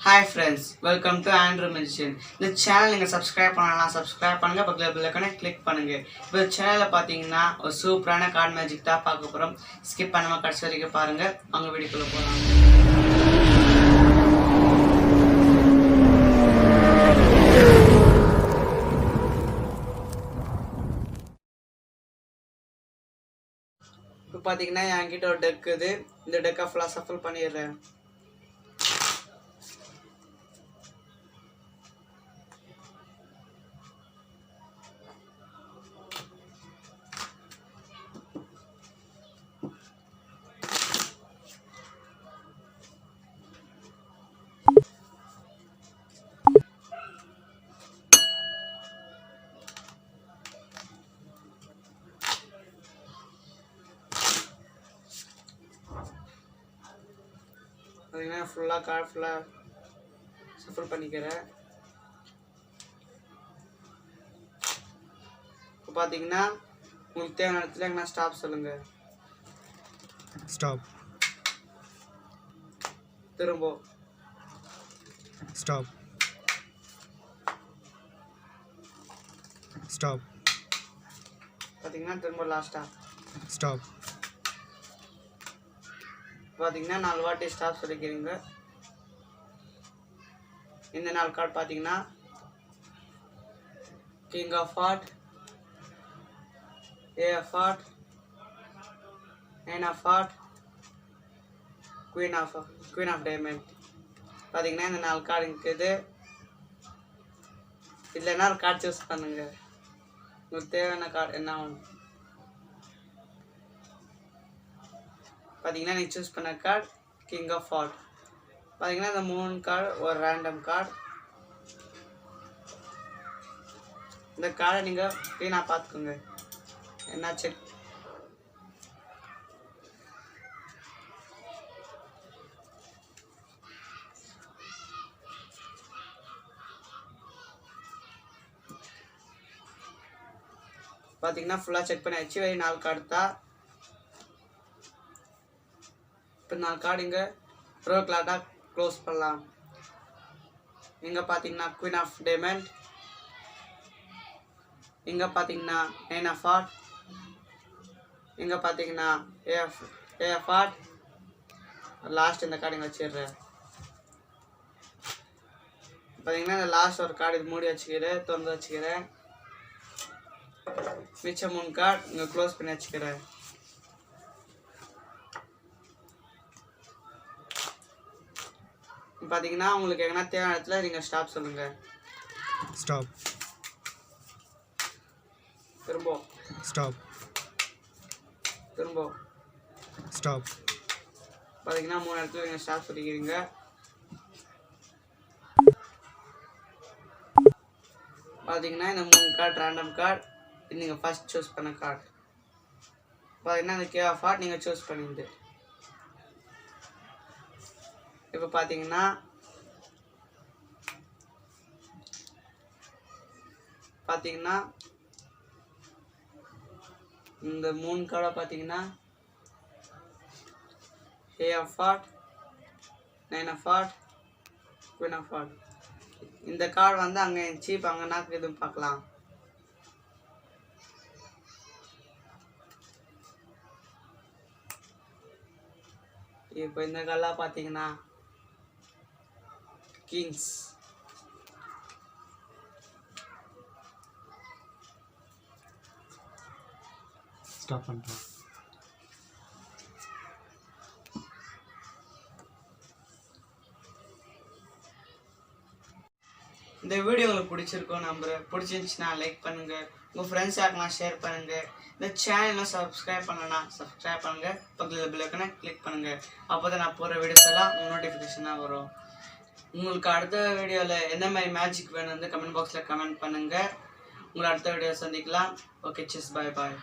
Hi friends welcome to Andrew magician இந்த channel நீங்கள் subscribe பண்ணலாம் சப்ஸ்கிரைப் பண்ணுங்க. பக்கத்தில் பில்லுக்கான கிளிக் பண்ணுங்க. இப்போ சேனலில் பார்த்தீங்கன்னா ஒரு சூப்பரான கார்ட் மேஜிக் தான் பார்க்க போகிறோம் ஸ்கிப் பண்ணாமல் கடைசி வரைக்கும் பாருங்கள் அவங்க வீடியோக்குள்ளே போகலாம் இப்போ பார்த்தீங்கன்னா என்கிட்ட ஒரு டெக் இது. இந்த டெக்கை ஃபுல்லாக சஃபல் பண்ணிடுறேன். பார்த்தீங்கன்னா ஃபுல்லாக கார்டு ஃபுல்லாக சஃபல் பண்ணிக்கிறேன் இப்போ பார்த்தீங்கன்னா உங்களுக்கு தேவையான இடத்துல எங்கன்னா ஸ்டாப் சொல்லுங்கள் Stop. திரும்ப Stop. Stop. பார்த்தீங்கன்னா திரும்ப லாஸ்ட்டாக Stop. பார்த்தீங்கன்னா நாலு வாட்டி ஸ்டாப் சொல்லிக்கிறீங்க. இந்த நாலு கார்டு பார்த்தீங்கன்னா king of heart A of heart nine of heart queen of queen of diamond பார்த்தீங்கன்னா இந்த நாலு கார்டு இருக்குது இல்லைன்னா ஒரு கார்டு சூஸ் பண்ணுங்க. உங்களுக்கு தேவையான கார்டு என்ன ஒன்று பார்த்தீங்கன்னா நீ சூஸ் பண்ண கார்டு கிங் ஆஃப் ஹார்ட் பார்த்தீங்கன்னா இந்த மூணு கார்டு ஒரு ரேண்டம் கார்டு இந்த கார்டை நீங்கள் க்ளீனாக பார்த்துக்கோங்க என்ன செக் பார்த்தீங்கன்னா ஃபுல்லாக செக் பண்ணியாச்சு வெளியே நாலு கார்டு தான் இப்போ நான் கார்டு இங்கே ப்ரோ கிளாட்டாக க்ளோஸ் பண்ணலாம். இங்கே பார்த்தீங்கன்னா குயின் ஆஃப் டைமண்ட் இங்கே பார்த்தீங்கன்னா நைன் ஆஃப் ஆர்ட் இங்கே பார்த்தீங்கன்னா A of A of heart last இந்த கார்டு இங்கே வச்சிடுறேன். பார்த்தீங்கன்னா இந்த லாஸ்ட் ஒரு கார்டு இது மூடி வச்சுக்கிறேன் திறந்து வச்சுக்கிறேன். மிச்சம் மூணு கார்டு இங்கே க்ளோஸ் பண்ணி வச்சுக்கிறேன். பார்த்தீங்கன்னா உங்களுக்கு எங்கன்னா தேவையான இடத்துல நீங்கள் ஸ்டாப் சொல்லுங்கள் Stop. திரும்ப Stop. திரும்ப Stop. பார்த்தீங்கன்னா மூணு இடத்துல நீங்கள் ஸ்டாப் சொல்லிக்கிறீங்க பார்த்தீங்கன்னா இந்த மூணு கார்டு ரேண்டம் கார்டு நீங்கள் ஃபர்ஸ்ட் சூஸ் பண்ண கார்டு பார்த்தீங்கன்னா இந்த கே ஆஃப் ஆர்ட் நீங்கள் சூஸ் பண்ணிருந்து இப்போ பார்த்தீங்கன்னா பார்த்தீங்கன்னா இந்த மூணு கார்டை பார்த்தீங்கன்னா A of heart nine of heart queen of heart இந்த கார்டு வந்து அங்கே சீப் இப்போ அங்கே நாக்கு எதுவும் பார்க்கலாம். இப்போ இந்த கார்டெலாம் பார்த்தீங்கன்னா கிங்ஸ் Stop பண்ணுறோம் இந்த வீடியோ உங்களுக்கு பிடிச்சிருக்கோம் நம்புறேன். பிடிச்சிருந்துச்சுன்னா லைக் பண்ணுங்க. உங்கள் ஃப்ரெண்ட்ஸ் யாருக்கெல்லாம் ஷேர் பண்ணுங்க. இந்த சேனலை சப்ஸ்கிரைப் பண்ணலன்னா சப்ஸ்கிரைப் பண்ணுங்க. பக்கத்தில் பில்லுக்குன்னு கிளிக் பண்ணுங்க. அப்போ தான் நான் போகிற வீடியோஸ் எல்லாம் நோட்டிஃபிகேஷனாக வரும். உங்களுக்கு அடுத்த வீடியோவில் என்ன மாதிரி மேஜிக் வேணும்னு கமெண்ட் பாக்ஸில் கமெண்ட் பண்ணுங்கள் உங்களை அடுத்த வீடியோ சந்திக்கலாம். ஓகே சிஸ் பாய் பாய்